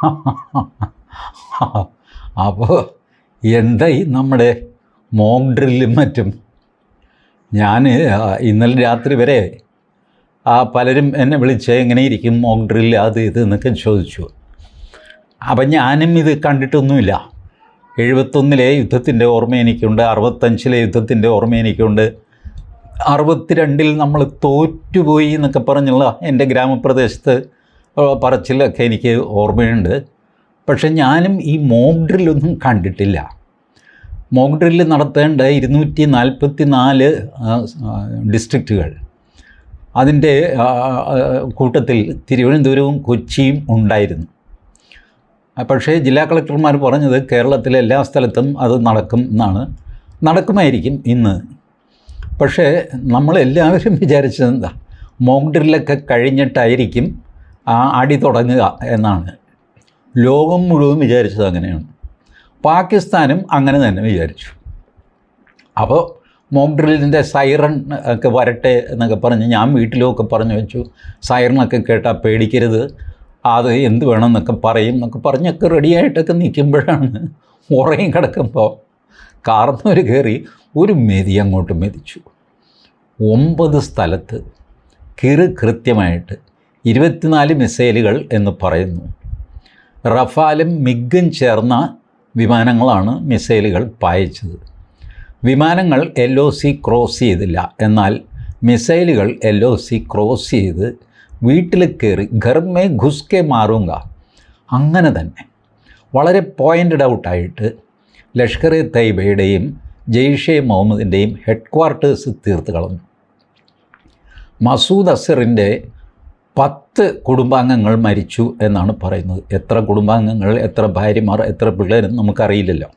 അപ്പോൾ എന്തായി നമ്മുടെ മോക്ക് ഡ്രില്ലും മറ്റും? ഞാൻ ഇന്നലെ രാത്രി വരെ ആ പലരും എന്നെ വിളിച്ച് എങ്ങനെ ഇരിക്കും മോക്ക് ഡ്രില്ല് അത് ഇത് എന്നൊക്കെ ചോദിച്ചു. അപ്പം ഞാനും ഇത് കണ്ടിട്ടൊന്നുമില്ല. എഴുപത്തൊന്നിലെ യുദ്ധത്തിന്റെ ഓർമ്മ എനിക്കുണ്ട് അറുപത്തഞ്ചിലെ യുദ്ധത്തിന്റെ ഓർമ്മ എനിക്കുണ്ട്. അറുപത്തിരണ്ടിൽ നമ്മൾ തോറ്റുപോയി എന്നൊക്കെ പറഞ്ഞുള്ള എന്റെ ഗ്രാമപ്രദേശത്ത് പറച്ചിലൊക്കെ എനിക്ക് ഓർമ്മയുണ്ട്. പക്ഷെ ഞാനും ഈ മോക്ക് ഡ്രില്ലൊന്നും കണ്ടിട്ടില്ല. മോക്ക് ഡ്രില്ല് നടത്തേണ്ട ഇരുന്നൂറ്റി നാൽപ്പത്തി നാല് ഡിസ്ട്രിക്റ്റുകൾ അതിന്റെ കൂട്ടത്തിൽ തിരുവനന്തപുരവും കൊച്ചിയും ഉണ്ടായിരുന്നു. പക്ഷേ ജില്ലാ കളക്ടർമാർ പറഞ്ഞത് കേരളത്തിലെ എല്ലാ സ്ഥലത്തും അത് നടക്കും എന്നാണ്. നടക്കുമായിരിക്കും ഇന്ന്. പക്ഷേ നമ്മളെല്ലാവരും വിചാരിച്ചത് എന്താ മോക്ക് ഡ്രില്ലൊക്കെ കഴിഞ്ഞിട്ടായിരിക്കും ആ അടി തുടങ്ങുക എന്നാണ്. ലോകം മുഴുവൻ വിചാരിച്ചത് അങ്ങനെയാണ്. പാകിസ്ഥാനും അങ്ങനെ തന്നെ വിചാരിച്ചു. അപ്പോൾ മോക്ക് ഡ്രില്ലിന്റെ സൈറൺ ഒക്കെ വരട്ടെ എന്നൊക്കെ പറഞ്ഞ് ഞാൻ വീട്ടിലുമൊക്കെ പറഞ്ഞു വെച്ചു. സൈറണൊക്കെ കേട്ടാൽ പേടിക്കരുത്. അത് എന്ത് വേണം എന്നൊക്കെ പറയും എന്നൊക്കെ പറഞ്ഞൊക്കെ റെഡിയായിട്ടൊക്കെ നിൽക്കുമ്പോഴാണ് ഉറയും കിടക്കുമ്പോൾ കാർന്നവർ കയറി ഒരു മെതി അങ്ങോട്ട് മെതിച്ചു. ഒമ്പത് സ്ഥലത്ത് കിറ് കൃത്യമായിട്ട് ഇരുപത്തിനാല് മിസൈലുകൾ എന്ന് പറയുന്നു. റഫാലും മിഗും ചേർന്ന വിമാനങ്ങളാണ് മിസൈലുകൾ പായിച്ചത്. വിമാനങ്ങൾ എൽ ഒ സി ക്രോസ് ചെയ്തില്ല. എന്നാൽ മിസൈലുകൾ എൽ ഒ സി ക്രോസ് ചെയ്ത് വീട്ടിൽ കയറി ഘർമേ ഘുസ്കെ മാറുക അങ്ങനെ തന്നെ. വളരെ പോയിന്റഡ് ഔട്ടായിട്ട് ലഷ്കർ എ തൈബയുടെയും ജെയ്ഷെ മുഹമ്മദിന്റെയും ഹെഡ് ക്വാർട്ടേഴ്സ് തീർത്ത് കളഞ്ഞു. മസൂദ് അസറിന്റെ പത്ത് കുടുംബാംഗങ്ങൾ മരിച്ചു എന്നാണ് പറയുന്നത്. എത്ര കുടുംബാംഗങ്ങൾ എത്ര ഭാര്യമാർ എത്ര പിള്ളേരും നമുക്കറിയില്ലല്ലോ.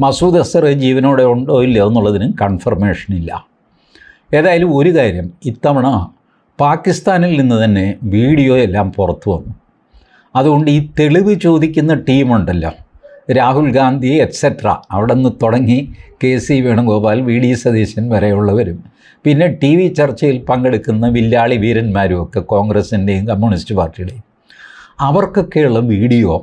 മസൂദ് അസർ ജീവനോടെ ഉണ്ടോ ഇല്ലയോ എന്നുള്ളതിന് കൺഫർമേഷൻ ഇല്ല. ഏതായാലും ഒരു കാര്യം ഇത്തവണ പാകിസ്ഥാനിൽ നിന്ന് തന്നെ വീഡിയോ എല്ലാം പുറത്തു വന്നു. അതുകൊണ്ട് ഈ തെളിവ് ചോദിക്കുന്ന ടീമുണ്ടല്ലോ രാഹുൽ ഗാന്ധി എക്സെട്ര അവിടെ നിന്ന് തുടങ്ങി K C Venugopal V D Satheesan വരെയുള്ളവരും. പിന്നെ ടി വി ചർച്ചയിൽ പങ്കെടുക്കുന്ന വില്ലാളി വീരന്മാരും ഒക്കെ കോൺഗ്രസിന്റെയും കമ്മ്യൂണിസ്റ്റ് പാർട്ടിയുടെയും. അവർക്കൊക്കെയുള്ള വീഡിയോ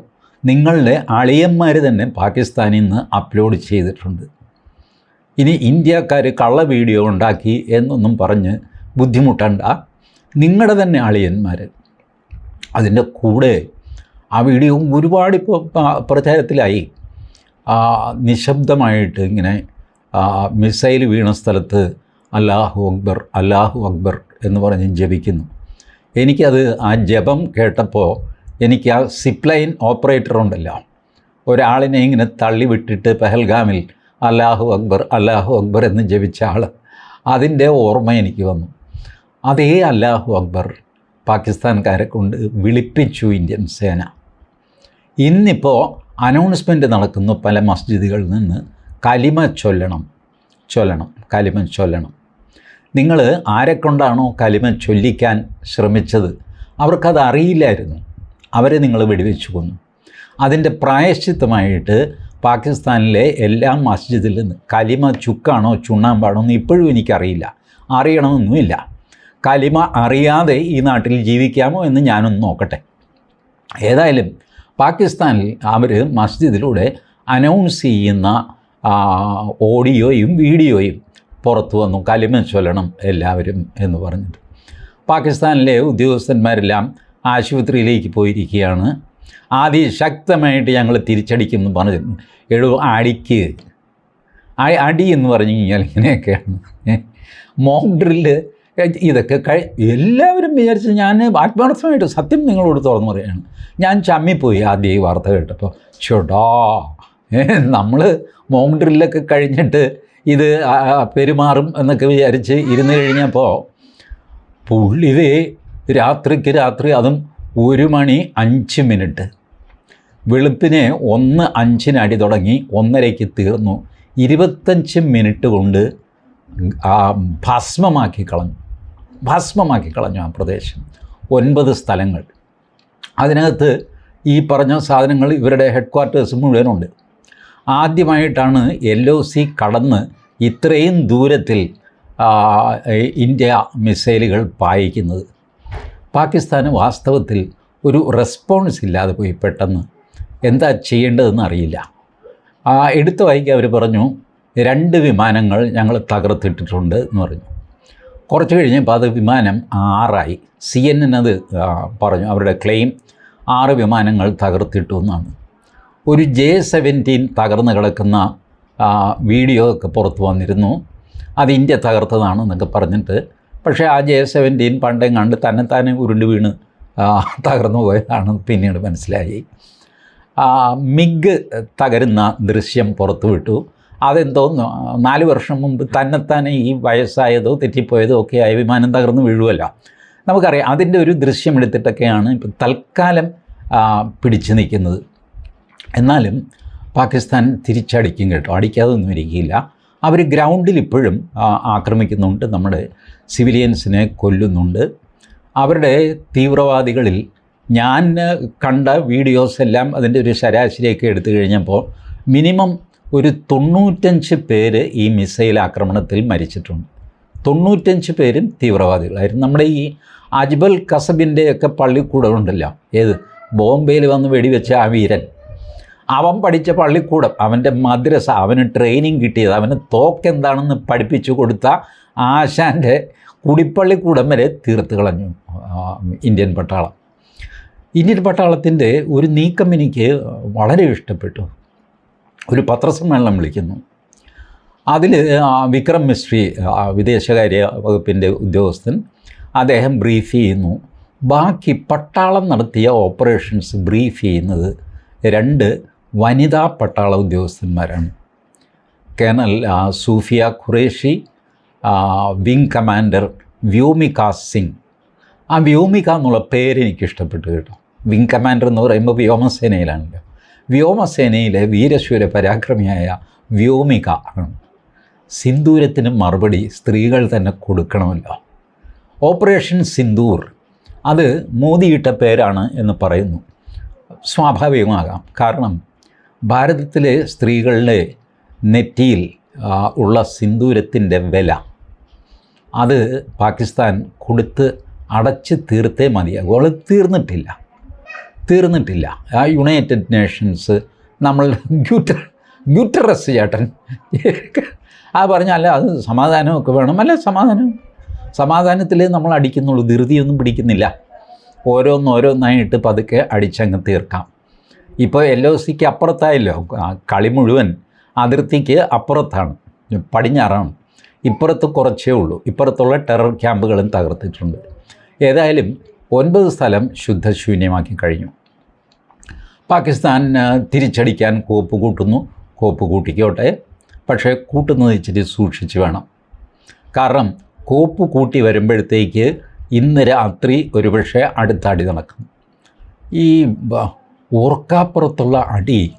നിങ്ങളുടെ അളിയന്മാർ തന്നെ പാകിസ്ഥാനിൽ നിന്ന് അപ്ലോഡ് ചെയ്തിട്ടുണ്ട്. ഇനി ഇന്ത്യക്കാർ കള്ള വീഡിയോ ഉണ്ടാക്കി എന്നൊന്നും പറഞ്ഞ് ബുദ്ധിമുട്ടണ്ട. നിങ്ങളുടെ തന്നെ അളിയന്മാർ അതിന്റെ കൂടെ ആ വീഡിയോ ഒരുപാട് ഇപ്പോൾ പ്രചാരത്തിലായി. നിശബ്ദമായിട്ട് ഇങ്ങനെ മിസൈൽ വീണ സ്ഥലത്ത് അല്ലാഹു അക്ബർ അല്ലാഹു അക്ബർ എന്ന് പറഞ്ഞ് ജപിക്കുന്നു. എനിക്കത് ആ ജപം കേട്ടപ്പോൾ എനിക്ക് ആ സിപ്ലൈൻ ഓപ്പറേറ്റർ ഉണ്ടല്ലോ. ഒരാളിനെ ഇങ്ങനെ തള്ളി വിട്ടിട്ട് പെഹൽഗാമിൽ അല്ലാഹു അക്ബർ അല്ലാഹു അക്ബർ എന്ന് ജപിച്ച ആൾ അതിന്റെ ഓർമ്മ എനിക്ക് വന്നു. അതേ അല്ലാഹു അക്ബർ പാകിസ്ഥാൻകാരെ കൊണ്ട് വിളിപ്പിച്ചു ഇന്ത്യൻ സേന. ഇന്നിപ്പോൾ അനൗൺസ്മെന്റ് നടക്കുന്നു പല മസ്ജിദുകളിൽ നിന്ന് കലിമ ചൊല്ലണം ചൊല്ലണം കലിമ ചൊല്ലണം. നിങ്ങൾ ആരെക്കൊണ്ടാണോ കലിമ ചൊല്ലിക്കാൻ ശ്രമിച്ചത്? അവർക്കത് അറിയില്ലായിരുന്നു. അവരെ നിങ്ങൾ വെടിവെച്ചു കൊന്നു. അതിന്റെ പ്രായശ്ചിത്തമായിട്ട് പാകിസ്ഥാനിലെ എല്ലാ മസ്ജിദിൽ നിന്ന് കലിമ ചുക്കാണോ ചുണ്ണാമ്പാണോ എന്ന് ഇപ്പോഴും എനിക്കറിയില്ല. അറിയണമെന്നുമില്ല കലിമ അറിയാതെ ഈ നാട്ടിൽ ജീവിക്കാമോ എന്ന് ഞാനൊന്ന് നോക്കട്ടെ. ഏതായാലും പാകിസ്ഥാനിൽ അവർ മസ്ജിദിലൂടെ അനൗൺസ് ചെയ്യുന്ന ഓഡിയോയും വീഡിയോയും പുറത്തു വന്നു. കലിമ ചൊല്ലണം എല്ലാവരും എന്ന് പറഞ്ഞിട്ട്. പാകിസ്ഥാനിലെ ഉദ്യോഗസ്ഥന്മാരെല്ലാം ആശുപത്രിയിലേക്ക് പോയിരിക്കുകയാണ്. ആദ്യം ശക്തമായിട്ട് ഞങ്ങൾ തിരിച്ചടിക്കുമെന്ന് പറഞ്ഞു എഴു അടിക്ക്. അടി എന്ന് പറഞ്ഞു കഴിഞ്ഞാൽ ഇങ്ങനെയൊക്കെയാണ്. മോക്ക് ഡ്രില്ല് ഇതൊക്കെ കഴി എല്ലാവരും വിചാരിച്ച് ഞാൻ ആത്മാർത്ഥമായിട്ട് സത്യം നിങ്ങളോട് തുറന്നു പറയുകയാണ് ഞാൻ ചമ്മിപ്പോയി ആദ്യം ഈ വാർത്ത കേട്ടപ്പോൾ. ചോടാ നമ്മൾ മോങ്ഡ്രില്ലൊക്കെ കഴിഞ്ഞിട്ട് ഇത് പെരുമാറും എന്നൊക്കെ വിചാരിച്ച് ഇരുന്ന് കഴിഞ്ഞപ്പോൾ പുള്ളിതേ രാത്രിക്ക് രാത്രി അതും ഒരു മണി അഞ്ച് മിനിറ്റ്. വെളുപ്പിനെ ഒന്ന് അഞ്ചിന് അടി തുടങ്ങി ഒന്നരയ്ക്ക് തീർന്നു. ഇരുപത്തഞ്ച് മിനിറ്റ് കൊണ്ട് ഭസ്മമാക്കി കളഞ്ഞു. ഭസ്മമാക്കി കളഞ്ഞു ആ പ്രദേശം. ഒൻപത് സ്ഥലങ്ങൾ. അതിനകത്ത് ഈ പറഞ്ഞ സാധനങ്ങൾ ഇവരുടെ ഹെഡ് ക്വാർട്ടേഴ്സ് മുഴുവനുണ്ട്. ആദ്യമായിട്ടാണ് എൽ ഒ സി കടന്ന് ഇത്രയും ദൂരത്തിൽ ഇന്ത്യ മിസൈലുകൾ പായിക്കുന്നത്. പാകിസ്ഥാന് വാസ്തവത്തിൽ ഒരു റെസ്പോൺസ് ഇല്ലാതെ പോയി പെട്ടെന്ന്. എന്താ ചെയ്യേണ്ടതെന്ന് അറിയില്ല. എടുത്തു വായിക്കുക അവർ പറഞ്ഞു രണ്ട് വിമാനങ്ങൾ ഞങ്ങൾ തകർത്തിട്ടിട്ടുണ്ട് എന്ന് പറഞ്ഞു. കുറച്ച് കഴിഞ്ഞപ്പോൾ അത് വിമാനം ആറായി. സി എൻ എൻ അത് പറഞ്ഞു. അവരുടെ ക്ലെയിം ആറ് വിമാനങ്ങൾ തകർത്തിട്ടു എന്നാണ്. ഒരു ജെ സെവന്റീൻ തകർന്ന് കിടക്കുന്ന വീഡിയോ ഒക്കെ പുറത്ത് വന്നിരുന്നു. അത് ഇന്ത്യ തകർത്തതാണെന്നൊക്കെ പറഞ്ഞിട്ട്. പക്ഷേ ആ ജെ സെവന്റീൻ പണ്ടെങ്ങാണ്ട് തന്നെ ഉരുണ്ട് വീണ് തകർന്നു പോയതാണ് പിന്നീട് മനസ്സിലായി. മിഗ് തകരുന്ന ദൃശ്യം പുറത്തു വിട്ടു അതെന്തോ നാല് വർഷം മുമ്പ് തന്നെത്താനെ ഈ വയസ്സായതോ തെറ്റിപ്പോയതോ ഒക്കെ ആയ വിമാനം തകർന്ന് വീഴുമല്ലോ നമുക്കറിയാം അതിന്റെ ഒരു ദൃശ്യം എടുത്തിട്ടൊക്കെയാണ് ഇപ്പം തൽക്കാലം പിടിച്ചു നിൽക്കുന്നത്. എന്നാലും പാകിസ്ഥാൻ തിരിച്ചടിക്കും കേട്ടോ. അടിക്കാതൊന്നും ഇരിക്കില്ല. അവർ ഗ്രൗണ്ടിൽ ഇപ്പോഴും ആക്രമിക്കുന്നുണ്ട്. നമ്മുടെ സിവിലിയൻസിനെ കൊല്ലുന്നുണ്ട്. അവരുടെ തീവ്രവാദികളിൽ ഞാൻ കണ്ട വീഡിയോസ് എല്ലാം അതിന്റെ ഒരു ശരാശരിയൊക്കെ എടുത്തു കഴിഞ്ഞപ്പോൾ മിനിമം ഒരു തൊണ്ണൂറ്റഞ്ച് പേര് ഈ മിസൈൽ ആക്രമണത്തിൽ മരിച്ചിട്ടുണ്ട്. തൊണ്ണൂറ്റഞ്ച് പേരും തീവ്രവാദികളായിരുന്നു. നമ്മുടെ ഈ അജ്ബൽ കസബിന്റെയൊക്കെ പള്ളിക്കൂടം ഉണ്ടല്ലോ ഏത്? ബോംബെയിൽ വന്ന് വെടിവെച്ച ആ വീരൻ. അവൻ പഠിച്ച പള്ളിക്കൂടം അവന്റെ മദ്രസ അവന് ട്രെയിനിങ് കിട്ടിയത് അവന് തോക്ക് എന്താണെന്ന് പഠിപ്പിച്ചു കൊടുത്ത ആശാന്റെ കുടിപ്പള്ളിക്കൂടം വരെ തീർത്ത് കളഞ്ഞു ഇന്ത്യൻ പട്ടാളം. ഇന്ത്യൻ പട്ടാളത്തിന്റെ ഒരു നീക്കം എനിക്ക് വളരെ ഇഷ്ടപ്പെട്ടു. ഒരു പത്രസമ്മേളനം വിളിക്കുന്നു. അതിൽ വിക്രം മിസ്ട്രി വിദേശകാര്യ വകുപ്പിന്റെ ഉദ്യോഗസ്ഥൻ അദ്ദേഹം ബ്രീഫ് ചെയ്യുന്നു. ബാക്കി പട്ടാളം നടത്തിയ ഓപ്പറേഷൻസ് ബ്രീഫ് ചെയ്യുന്നത് രണ്ട് വനിതാ പട്ടാള ഉദ്യോഗസ്ഥന്മാരാണ്. Colonel Sofiya Qureshi wing commander Vyomika Singh. ആ വ്യോമിക എന്നുള്ള പേര് എനിക്ക് ഇഷ്ടപ്പെട്ടു കേട്ടോ. വിങ് കമാൻഡർ എന്ന് പറയുമ്പോൾ വ്യോമസേനയിലാണല്ലോ. വ്യോമസേനയിലെ വീരശൂര പരാക്രമിയായ വ്യോമിക. ആണ് സിന്ദൂരത്തിന് മറുപടി സ്ത്രീകൾ തന്നെ കൊടുക്കണമല്ലോ. ഓപ്പറേഷൻ സിന്ദൂർ. അത് മോദിയിട്ട പേരാണ് എന്ന് പറയുന്നു. സ്വാഭാവികമാകാം. കാരണം ഭാരതത്തിലെ സ്ത്രീകളുടെ നെറ്റിയിൽ ഉള്ള സിന്ദൂരത്തിന്റെ വില അത് പാകിസ്ഥാൻ കൊടുത്ത് അടച്ച് തീർത്തേ മതിയാകും. അത് തീർന്നിട്ടില്ല. തീർന്നിട്ടില്ല. ആ യുണൈറ്റഡ് നേഷൻസ് നമ്മൾ ഗ്യൂട്ടർ ഗ്യൂട്ടറസ് ചേട്ടൻ. ആ പറഞ്ഞല്ല അത് സമാധാനമൊക്കെ വേണം. അല്ല സമാധാനം സമാധാനത്തിൽ നമ്മൾ അടിക്കുന്നുള്ളൂ. ധൃതിയൊന്നും പിടിക്കുന്നില്ല. ഓരോന്നോരോന്നായിട്ട് പതുക്കെ അടിച്ചങ്ങ് തീർക്കാം. ഇപ്പോൾ എൽ ഒ സിക്ക് അപ്പുറത്തായല്ലോ. കളി മുഴുവൻ അതിർത്തിക്ക് അപ്പുറത്താണ്. പടിഞ്ഞാറാണ്. ഇപ്പുറത്ത് കുറച്ചേ ഉള്ളൂ. ഇപ്പുറത്തുള്ള ടെറർ ക്യാമ്പുകളും തകർത്തിട്ടുണ്ട്. ഏതായാലും ഒൻപത് സ്ഥലം ശുദ്ധശൂന്യമാക്കി കഴിഞ്ഞു. പാകിസ്ഥാൻ തിരിച്ചടിക്കാൻ കോപ്പ് കൂട്ടുന്നു. കോപ്പ് കൂട്ടിക്കോട്ടെ. പക്ഷേ കൂട്ടുന്നത് ഇച്ചിരി സൂക്ഷിച്ച് വേണം. കാരണം കോപ്പ് കൂട്ടി വരുമ്പോഴത്തേക്ക് ഇന്ന് രാത്രി ഒരുപക്ഷെ അടുത്ത അടി നടക്കും. ഈ ഓർക്കാപ്പുറത്തുള്ള അടി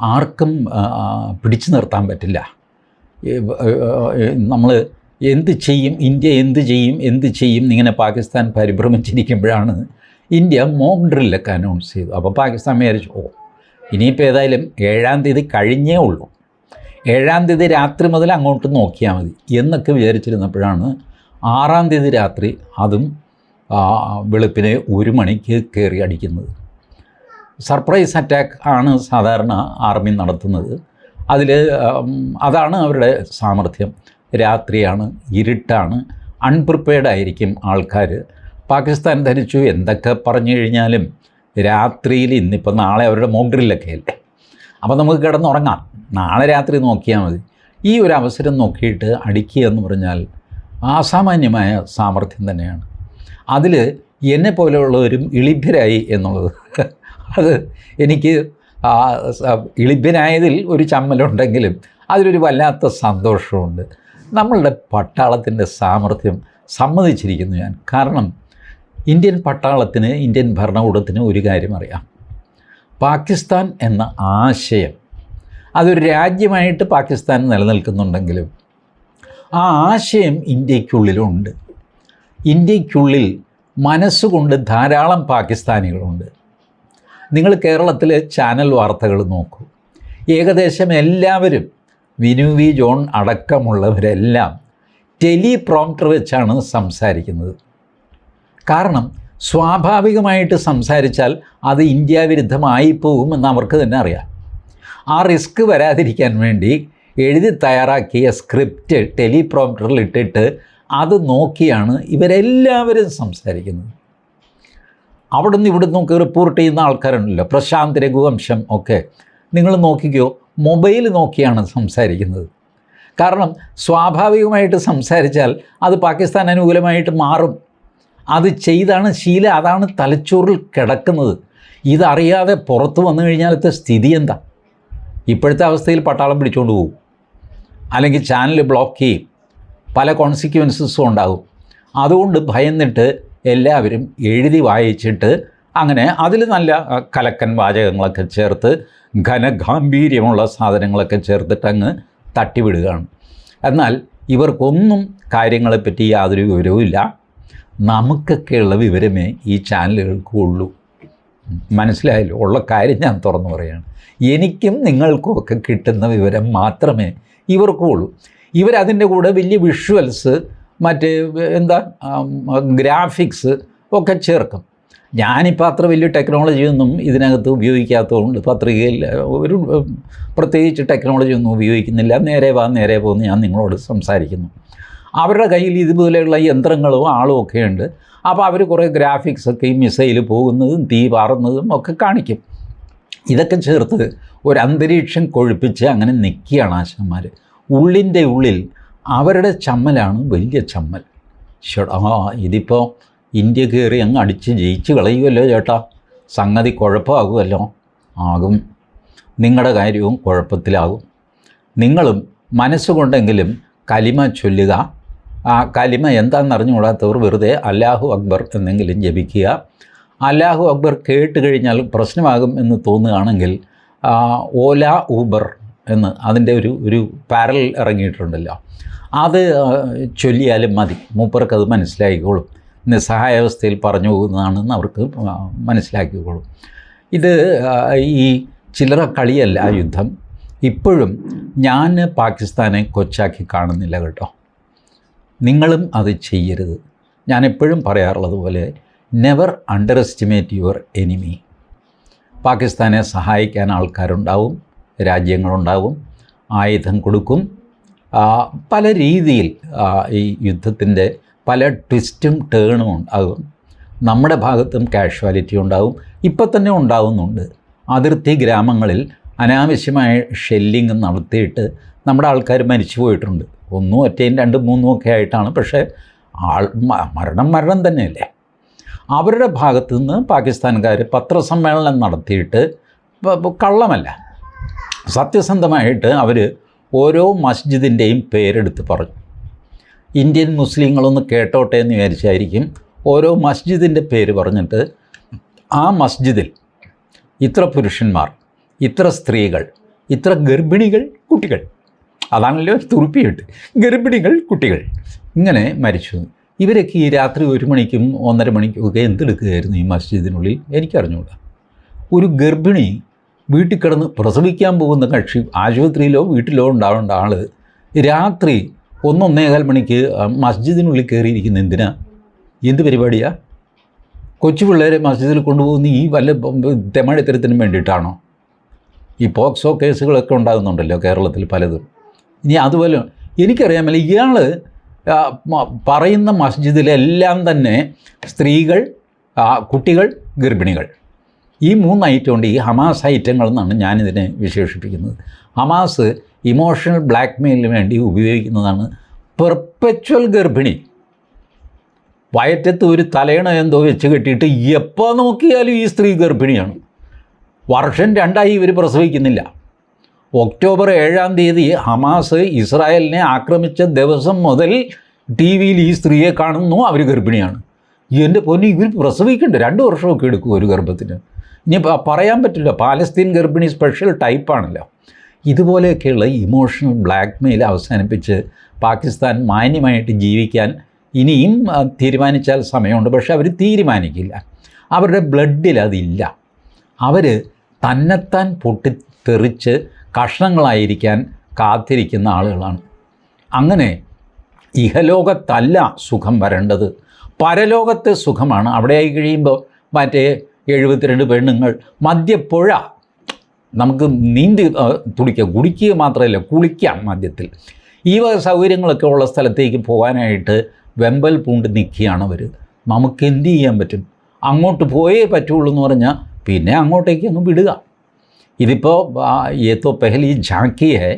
ആർക്കും പിടിച്ചു നിർത്താൻ പറ്റില്ല. നമ്മൾ എന്ത് ചെയ്യും? ഇന്ത്യ എന്ത് ചെയ്യും? എന്ത് ചെയ്യും? ഇങ്ങനെ പാകിസ്ഥാൻ പരിഭ്രമിച്ചിരിക്കുമ്പോഴാണ് ഇന്ത്യ മോക്ക് ഡ്രില്ലൊക്കെ അനൗൺസ് ചെയ്തു അപ്പോൾ പാകിസ്ഥാൻ വിചാരിച്ചു ഓ ഇനിയിപ്പോൾ ഏതായാലും ഏഴാം തീയതി കഴിഞ്ഞേ ഉള്ളൂ. ഏഴാം തീയതി രാത്രി മുതൽ അങ്ങോട്ട് നോക്കിയാൽ മതി എന്നൊക്കെ വിചാരിച്ചിരുന്നപ്പോഴാണ് ആറാം തീയതി രാത്രി അതും വെളുപ്പിന് ഒരു മണിക്ക് കയറി അടിക്കുന്നത്. സർപ്രൈസ് അറ്റാക്ക് ആണ് സാധാരണ ആർമി നടത്തുന്നത്. അതിൽ അതാണ് അവരുടെ സാമർഥ്യം. രാത്രിയാണ് ഇരുട്ടാണ് അൺപ്രിപ്പയർഡ് ആയിരിക്കും ആൾക്കാർ പാകിസ്ഥാൻ ധരിച്ചു എന്തൊക്കെ പറഞ്ഞു കഴിഞ്ഞാലും രാത്രിയിൽ ഇന്നിപ്പോൾ നാളെ അവരുടെ മോക്ഡ്രില്ലൊക്കെ അല്ലേ? അപ്പോൾ നമുക്ക് കിടന്നുറങ്ങാം. നാളെ രാത്രി നോക്കിയാൽ മതി. ഈ ഒരു അവസരം നോക്കിയിട്ട് അടിക്കുക എന്ന് പറഞ്ഞാൽ അസാമാന്യമായ സാമർഥ്യം തന്നെയാണ്. അതിൽ എന്നെ പോലെയുള്ളവരും ഇളിഭ്യരായി എന്നുള്ളത്. അത് എനിക്ക് ഇളിഭ്യനായതിൽ ഒരു ചമ്മലുണ്ടെങ്കിലും അതിലൊരു വല്ലാത്ത സന്തോഷമുണ്ട്. നമ്മളുടെ പട്ടാളത്തിന്റെ സാമർഥ്യം സമ്മതിച്ചിരിക്കുന്നു ഞാൻ. കാരണം ഇന്ത്യൻ പട്ടാളത്തിന് ഇന്ത്യൻ ഭരണകൂടത്തിന് ഒരു കാര്യം അറിയാം. പാകിസ്ഥാൻ എന്ന ആശയം അതൊരു രാജ്യമായിട്ട് പാകിസ്ഥാൻ നിലനിൽക്കുന്നുണ്ടെങ്കിലും ആ ആശയം ഇന്ത്യക്കുള്ളിലുണ്ട്. ഇന്ത്യക്കുള്ളിൽ മനസ്സുകൊണ്ട് ധാരാളം പാകിസ്ഥാനികളുണ്ട്. നിങ്ങൾ കേരളത്തിലെ ചാനൽ വാർത്തകൾ നോക്കൂ. ഏകദേശം എല്ലാവരും വിനു വി ജോൺ അടക്കമുള്ളവരെല്ലാം ടെലി പ്രോംപ്റ്റർ വെച്ചാണ് സംസാരിക്കുന്നത്. കാരണം സ്വാഭാവികമായിട്ട് സംസാരിച്ചാൽ അത് ഇന്ത്യ വിരുദ്ധമായി പോകുമെന്ന് അവർക്ക് തന്നെ അറിയാം. ആ റിസ്ക് വരാതിരിക്കാൻ വേണ്ടി എഴുതി തയ്യാറാക്കിയ സ്ക്രിപ്റ്റ് ടെലി പ്രോംപ്റ്ററിൽ ഇട്ടിട്ട് അത് നോക്കിയാണ് ഇവരെല്ലാവരും സംസാരിക്കുന്നത്. അവിടെ നിന്ന് നോക്കി റിപ്പോർട്ട് ചെയ്യുന്ന ആൾക്കാരുണ്ടല്ലോ പ്രശാന്ത് രഘുവംശം ഒക്കെ. നിങ്ങൾ നോക്കിക്കോ മൊബൈൽ നോക്കിയാണ് സംസാരിക്കുന്നത്. കാരണം സ്വാഭാവികമായിട്ട് സംസാരിച്ചാൽ അത് പാകിസ്ഥാൻ അനുകൂലമായിട്ട് മാറും. അത് ചെയ്താണ് ശീല അതാണ് തലച്ചോറിൽ കിടക്കുന്നത്. ഇതറിയാതെ പുറത്ത് വന്നു കഴിഞ്ഞാലത്തെ സ്ഥിതി എന്താ? ഇപ്പോഴത്തെ അവസ്ഥയിൽ പട്ടാളം പിടിച്ചുകൊണ്ട് പോകും അല്ലെങ്കിൽ ചാനൽ ബ്ലോക്ക് ചെയ്യും. പല കോൺസിക്വൻസസും ഉണ്ടാകും. അതുകൊണ്ട് ഭയന്നിട്ട് എല്ലാവരും എഴുതി വായിച്ചിട്ട് അങ്ങനെ അതിൽ നല്ല കലക്കൻ വാചകങ്ങളൊക്കെ ചേർത്ത് ഘനഗാംഭീര്യമുള്ള സാധനങ്ങളൊക്കെ ചേർത്തിട്ട് അങ്ങ് തട്ടിവിടുകയാണ്. എന്നാൽ ഇവർക്കൊന്നും കാര്യങ്ങളെപ്പറ്റി യാതൊരു വിവരവുമില്ല നമുക്കൊക്കെയുള്ള വിവരമേ ഈ ചാനലുകൾക്കും ഉള്ളൂ. മനസ്സിലായല്ലോ ഉള്ള കാര്യം ഞാൻ തുറന്നു പറയുകയാണ്. എനിക്കും നിങ്ങൾക്കും ഒക്കെ കിട്ടുന്ന വിവരം മാത്രമേ ഇവർക്കും ഉള്ളൂ. ഇവരതിന്റെ കൂടെ വലിയ വിഷ്വൽസ് മറ്റേ എന്താ ഗ്രാഫിക്സ് ഒക്കെ ചേർക്കും. ഞാനിപ്പോൾ അത്ര വലിയ ടെക്നോളജിയൊന്നും ഇതിനകത്ത് ഉപയോഗിക്കാത്തതുകൊണ്ട് പത്രികയിൽ ഒരു പ്രത്യേകിച്ച് ടെക്നോളജി ഒന്നും ഉപയോഗിക്കുന്നില്ല. നേരെ വാ നേരെ പോകുന്നു ഞാൻ നിങ്ങളോട് സംസാരിക്കുന്നു. അവരുടെ കയ്യിൽ ഇതുപോലെയുള്ള യന്ത്രങ്ങളും ആളും ഒക്കെ ഉണ്ട്. അപ്പോൾ അവർ കുറേ ഗ്രാഫിക്സ് ഒക്കെ ഈ മിസൈൽ പോകുന്നതും തീ പാറുന്നതും ഒക്കെ കാണിക്കും. ഇതൊക്കെ ചേർത്ത് ഒരു അന്തരീക്ഷം കൊഴുപ്പിച്ച് അങ്ങനെ നിൽക്കുകയാണ് ആശന്മാർ ഉള്ളിന്റെ ഉള്ളിൽ അവരുടെ ചമ്മലാണ് വലിയ ചമ്മൽ. ഷടാ ഇതിപ്പോൾ ഇന്ത്യ കയറി അങ്ങ് അടിച്ച് ജയിച്ച് കളയുമല്ലോ ചേട്ടാ. സംഗതി കുഴപ്പമാകുമല്ലോ. ആകും. നിങ്ങളുടെ കാര്യവും കുഴപ്പത്തിലാകും. നിങ്ങളും മനസ്സുകൊണ്ടെങ്കിലും കലിമ ചൊല്ലുക. ആ കലിമ എന്താണെന്ന് അറിഞ്ഞുകൂടാത്തവർ വെറുതെ അല്ലാഹു അക്ബർ എന്നെങ്കിലും ജപിക്കുക. അല്ലാഹു അക്ബർ കേട്ട് കഴിഞ്ഞാൽ പ്രശ്നമാകും എന്ന് തോന്നുകയാണെങ്കിൽ ഓല ഊബർ എന്ന് അതിന്റെ ഒരു ഒരു പാരൽ ഇറങ്ങിയിട്ടുണ്ടല്ലോ. അത് ചൊല്ലിയാലും മതി. മൂപ്പർക്ക് അത് മനസ്സിലാക്കിക്കോളും നിസ്സഹായാവസ്ഥയിൽ പറഞ്ഞു പോകുന്നതാണെന്ന് അവർക്ക് മനസ്സിലാക്കിക്കോളും. ഇത് ഈ ചില്ലറ കളിയല്ല ആ യുദ്ധം. ഇപ്പോഴും ഞാൻ പാകിസ്ഥാനെ കൊച്ചാക്കി കാണുന്നില്ല കേട്ടോ. നിങ്ങളും അത് ചെയ്യരുത്. ഞാൻ എപ്പോഴും പറയാറുള്ളത് പോലെ never underestimate your enemy പാകിസ്ഥാനെ സഹായിക്കാൻ ആൾക്കാരുണ്ടാവും രാജ്യങ്ങളുണ്ടാവും ആയുധം കൊടുക്കും. പല രീതിയിൽ ഈ യുദ്ധത്തിന്റെ പല ട്വിസ്റ്റും ടേണും ഉണ്ടാകും. നമ്മുടെ ഭാഗത്തും കാഷ്വാലിറ്റി ഉണ്ടാകും. ഇപ്പം തന്നെ ഉണ്ടാവുന്നുണ്ട് അതിർത്തി ഗ്രാമങ്ങളിൽ അനാവശ്യമായ ഷെല്ലിങ് നടത്തിയിട്ട് നമ്മുടെ ആൾക്കാർ മരിച്ചു പോയിട്ടുണ്ട്. ഒന്നും ഒറ്റയും രണ്ടും മൂന്നും ഒക്കെ ആയിട്ടാണ്. പക്ഷേ ആൾ മരണം മരണം തന്നെയല്ലേ? അവരുടെ ഭാഗത്തു നിന്ന് പാകിസ്ഥാൻകാർ പത്രസമ്മേളനം നടത്തിയിട്ട് കള്ളമല്ല. സത്യസന്ധമായിട്ട് അവർ ഓരോ മസ്ജിദിന്റെയും പേരെടുത്ത് പറഞ്ഞു. ഇന്ത്യൻ മുസ്ലിങ്ങളൊന്ന് കേട്ടോട്ടെ എന്ന് വിചാരിച്ചായിരിക്കും ഓരോ മസ്ജിദിന്റെ പേര് പറഞ്ഞിട്ട് ആ മസ്ജിദിൽ ഇത്ര പുരുഷന്മാർ ഇത്ര സ്ത്രീകൾ ഇത്ര ഗർഭിണികൾ കുട്ടികൾ. അതാണല്ലോ തുറുപ്പിയിട്ട് ഗർഭിണികൾ കുട്ടികൾ. ഇങ്ങനെ മരിച്ചു. ഇവരൊക്കെ ഈ രാത്രി ഒരു മണിക്കും ഒന്നര മണിക്കും ഒക്കെ എന്തെടുക്കുകയായിരുന്നു ഈ മസ്ജിദിനുള്ളിൽ? എനിക്കറിഞ്ഞുകൂടാ ഒരു ഗർഭിണി വീട്ടിൽ കിടന്ന് പ്രസവിക്കാൻ പോകുന്ന കക്ഷി ആശുപത്രിയിലോ വീട്ടിലോ ഉണ്ടാവേണ്ട ആൾ രാത്രി ഒന്നൊന്നേകാൽ മണിക്ക് മസ്ജിദിനുള്ളിൽ കയറിയിരിക്കുന്ന എന്തിനാ? എന്ത് പരിപാടിയാ? കൊച്ചു പിള്ളേരെ മസ്ജിദിൽ കൊണ്ടുപോകുന്ന ഈ വല്ല തെമഴിത്തരത്തിനും വേണ്ടിയിട്ടാണോ? ഈ പോക്സോ കേസുകളൊക്കെ ഉണ്ടാകുന്നുണ്ടല്ലോ കേരളത്തിൽ പലതും. ഇനി അതുപോലെ എനിക്കറിയാമല്ല ഇയാൾ പറയുന്ന മസ്ജിദിലെല്ലാം തന്നെ സ്ത്രീകൾ കുട്ടികൾ ഗർഭിണികൾ. ഈ മൂന്ന് ഐറ്റം ഉണ്ട് ഈ ഹമാസ് ഐറ്റങ്ങൾ എന്നാണ് ഞാനിതിനെ വിശേഷിപ്പിക്കുന്നത്. ഹമാസ് ഇമോഷണൽ ബ്ലാക്ക് മെയിലിന് വേണ്ടി ഉപയോഗിക്കുന്നതാണ്. പെർപ്പച്വൽ ഗർഭിണി. വയറ്റത്ത് ഒരു തലയണ എന്തോ വെച്ച് കെട്ടിയിട്ട് എപ്പോൾ നോക്കിയാലും ഈ സ്ത്രീ ഗർഭിണിയാണ്. വർഷം രണ്ടായി ഇവർ പ്രസവിക്കുന്നില്ല. ഒക്ടോബർ ഏഴാം തീയതി ഹമാസ് ഇസ്രായേലിനെ ആക്രമിച്ച ദിവസം മുതൽ ടി വിയിൽ ഈ സ്ത്രീയെ കാണുന്നു അവർ ഗർഭിണിയാണ്. എന്റെ പൊന്നി ഇവർ പ്രസവിക്കേണ്ട രണ്ട് വർഷമൊക്കെ എടുക്കും ഒരു ഗർഭത്തിന്. ഇനി പറയാൻ പറ്റില്ല. പാലസ്തീൻ ഗർഭിണി സ്പെഷ്യൽ ടൈപ്പാണല്ലോ ഇതുപോലെയൊക്കെയുള്ള ഇമോഷണൽ ബ്ലാക്ക് മെയിൽ അവസാനിപ്പിച്ച് പാകിസ്ഥാൻ മാന്യമായിട്ട് ജീവിക്കാൻ ഇനിയും തീരുമാനിച്ചാൽ സമയമുണ്ട്. പക്ഷേ അവർ തീരുമാനിക്കില്ല. അവരുടെ ബ്ലഡിൽ അതില്ല. അവർ തന്നെത്താൻ പൊട്ടിത്തെറിച്ച് കഷ്ണങ്ങളായിരിക്കാൻ കാത്തിരിക്കുന്ന ആളുകളാണ്. അങ്ങനെ ഇഹലോകത്തല്ല സുഖം വരേണ്ടത്. പരലോകത്തെ സുഖമാണ്. അവിടെ ആയി കഴിയുമ്പോൾ മറ്റേ എഴുപത്തിരണ്ട് പെണ്ണുങ്ങൾ. മദ്യപ്പുഴ. നമുക്ക് നീന്തി തുടിക്കുക. കുടിക്കുക മാത്രമല്ല കുളിക്കാം മദ്യത്തിൽ. ഈ വക സൗകര്യങ്ങളൊക്കെ ഉള്ള സ്ഥലത്തേക്ക് പോകാനായിട്ട് വെമ്പൽ പൂണ്ട് നിൽക്കുകയാണ് അവർ നമുക്ക് എന്ത് ചെയ്യാൻ പറ്റും? അങ്ങോട്ട് പോയേ പറ്റുള്ളൂ എന്ന് പറഞ്ഞാൽ പിന്നെ അങ്ങോട്ടേക്ക് അങ്ങ് വിടുക. ഇതിപ്പോൾ ഏത്തോ പെഹലി ജാക്കി ഹെ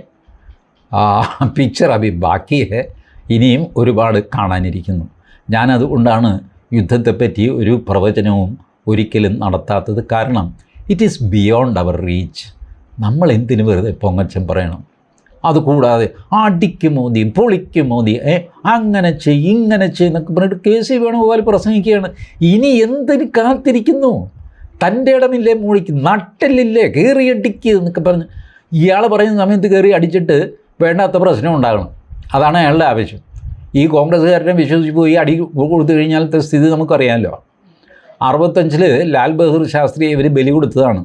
പിക്ചർ അഭി ബാക്കി ഹെ ഇനിയും ഒരുപാട് കാണാനിരിക്കുന്നു. ഞാനതുകൊണ്ടാണ് യുദ്ധത്തെപ്പറ്റി ഒരു പ്രവചനവും ഒരിക്കലും നടത്താത്തത് കാരണം it is beyond our reach നമ്മൾ എന്തിനു വെറുതെ പൊങ്ങച്ചം പറയണം? അതുകൂടാതെ അടിക്ക് മോദി പൊളിക്ക് മോദി ഏ അങ്ങനെ ചെയ് ഇങ്ങനെ ചെയ്യുന്നൊക്കെ പറഞ്ഞിട്ട് കെ സി വേണുഗോപാൽ പ്രസംഗിക്കുകയാണ്. ഇനി എന്തിന് കാത്തിരിക്കുന്നു? തന്റെ ഇടമില്ലേ മൂളിക്ക് നട്ടലില്ലേ കയറിയടിക്ക് എന്നൊക്കെ പറഞ്ഞ് ഇയാൾ പറയുന്ന സമയത്ത് കയറി അടിച്ചിട്ട് വേണ്ടാത്ത പ്രശ്നം ഉണ്ടാകണം. അതാണ് അയാളുടെ ആവശ്യം. ഈ കോൺഗ്രസ്സുകാരനെ വിശ്വസിച്ച് പോയി അടി കൊടുത്തു കഴിഞ്ഞാലത്തെ സ്ഥിതി നമുക്കറിയാമല്ലോ. അറുപത്തഞ്ചിൽ ലാൽ ബഹദൂർ ശാസ്ത്രിയെ ഇവർ ബലി കൊടുത്തതാണ്.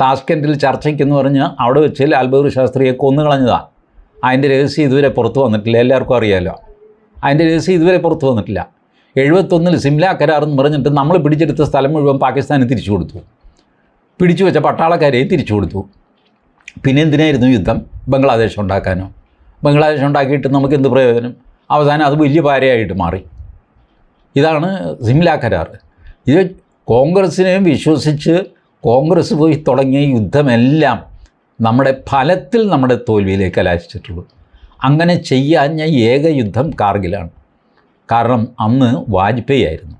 താഷ്കൻഡിൽ ചർച്ചയ്ക്കെന്ന് പറഞ്ഞ് അവിടെ വെച്ച് ലാൽ ബഹദൂർ ശാസ്ത്രിയെ കൊന്നുകളഞ്ഞതാണ് അതിന്റെ രഹസ്യം ഇതുവരെ പുറത്ത് വന്നിട്ടില്ല. എല്ലാവർക്കും അറിയാമല്ലോ അതിന്റെ രഹസ്യം ഇതുവരെ പുറത്ത് വന്നിട്ടില്ല. എഴുപത്തൊന്നിൽ സിംല കരാർ എന്ന് പറഞ്ഞിട്ട് നമ്മൾ പിടിച്ചെടുത്ത സ്ഥലം മുഴുവൻ പാകിസ്ഥാനെ തിരിച്ചു കൊടുത്തു. പിടിച്ചു വെച്ച പട്ടാളക്കാരെയും തിരിച്ചു കൊടുത്തു. പിന്നെ എന്തിനായിരുന്നു യുദ്ധം? ബംഗ്ലാദേശ് ഉണ്ടാക്കാനോ? ബംഗ്ലാദേശ് ഉണ്ടാക്കിയിട്ട് നമുക്ക് എന്ത് പ്രയോജനം? അവസാനം അത് വലിയ പാരയായിട്ട് മാറി. ഇതാണ് സിംല കരാർ. ഇത് കോൺഗ്രസ്സിനെയും വിശ്വസിച്ച് കോൺഗ്രസ് പോയി തുടങ്ങിയ യുദ്ധമെല്ലാം നമ്മുടെ ഫലത്തിൽ നമ്മുടെ തോൽവിയിലേക്ക് കലാശിച്ചിട്ടുള്ളൂ. അങ്ങനെ ചെയ്യാഞ്ഞ ഏക യുദ്ധം കാർഗിലാണ്. കാരണം അന്ന് വാജ്പേയി ആയിരുന്നു.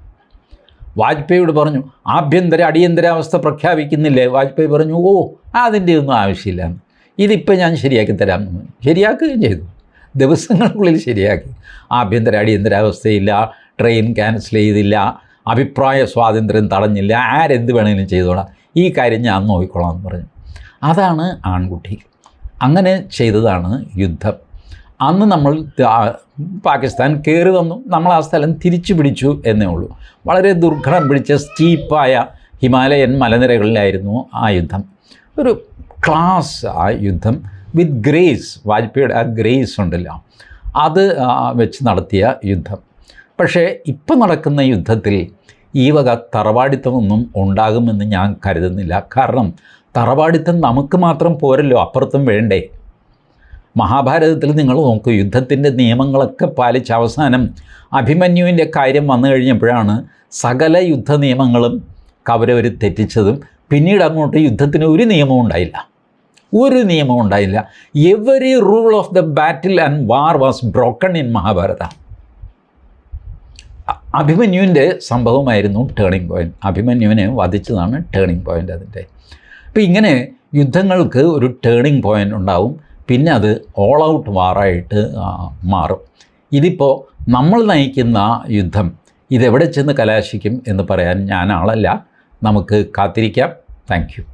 വാജ്പേയിയോട് പറഞ്ഞു ആഭ്യന്തര അടിയന്തരാവസ്ഥ പ്രഖ്യാപിക്കുന്നില്ലേ? വാജ്പേയി പറഞ്ഞു ഓ അതിന്റെ ഒന്നും ആവശ്യമില്ല. ഇതിപ്പോൾ ഞാൻ ശരിയാക്കി തരാം. ശരിയാക്കുകയും ചെയ്തു. ദിവസങ്ങൾക്കുള്ളിൽ ശരിയാക്കി. ആഭ്യന്തര അടിയന്തരാവസ്ഥയില്ല ട്രെയിൻ ക്യാൻസൽ ചെയ്തില്ല അഭിപ്രായ സ്വാതന്ത്ര്യം തടഞ്ഞില്ല. ആരെന്ത് വേണമെങ്കിലും ചെയ്തോളാം. ഈ കാര്യം ഞാൻ നോക്കിക്കോളാം എന്ന് പറഞ്ഞു. അതാണ് ആൺകുട്ടി. അങ്ങനെ ചെയ്തതാണ് യുദ്ധം. അന്ന് നമ്മൾ പാകിസ്ഥാൻ കയറി വന്നു. നമ്മൾ ആ സ്ഥലം തിരിച്ചു പിടിച്ചു എന്നേ ഉള്ളൂ. വളരെ ദുർഘടം പിടിച്ച സ്റ്റീപ്പായ ഹിമാലയൻ മലനിരകളിലായിരുന്നു ആ യുദ്ധം. ഒരു ക്ലാസ് ആ യുദ്ധം വിത്ത് ഗ്രേസ് വാജ്പേയിയുടെ ആ ഗ്രേസ് ഉണ്ടല്ലോ. അത് വെച്ച് നടത്തിയ യുദ്ധം. പക്ഷേ ഇപ്പം നടക്കുന്ന യുദ്ധത്തിൽ ഈ വക തറവാടിത്തമൊന്നും ഉണ്ടാകുമെന്ന് ഞാൻ കരുതുന്നില്ല. കാരണം തറവാടിത്തം നമുക്ക് മാത്രം പോരല്ലോ അപ്പുറത്തും വേണ്ടേ? മഹാഭാരതത്തിൽ നിങ്ങൾ നോക്കൂ യുദ്ധത്തിന്റെ നിയമങ്ങളൊക്കെ പാലിച്ച് അവസാനം അഭിമന്യുവിന്റെ കാര്യം വന്നു കഴിഞ്ഞപ്പോഴാണ് സകല യുദ്ധ നിയമങ്ങളും കൗരവർ തെറ്റിച്ചതും. പിന്നീട് അങ്ങോട്ട് യുദ്ധത്തിന് ഒരു നിയമവും ഉണ്ടായില്ല. ഒരു നിയമവും ഉണ്ടായില്ല. Every rule of the battle and war was broken in Mahabharata അഭിമന്യുവിന്റെ സംഭവമായിരുന്നു ടേണിംഗ് പോയിന്റ് അഭിമന്യുവിനെ വധിച്ചതാണ് ടേണിംഗ് പോയിന്റ് അതിന്റെ. അപ്പോൾ ഇങ്ങനെ യുദ്ധങ്ങൾക്ക് ഒരു ടേണിംഗ് പോയിന്റ് ഉണ്ടാവും. പിന്നെ അത് ഓൾ ഔട്ട് വാറായിട്ട് മാറും. ഇതിപ്പോൾ നമ്മൾ നയിക്കുന്ന യുദ്ധം ഇതെവിടെ ചെന്ന് കലാശിക്കും എന്ന് പറയാൻ ഞാൻ ആളല്ല. നമുക്ക് കാത്തിരിക്കാം. താങ്ക്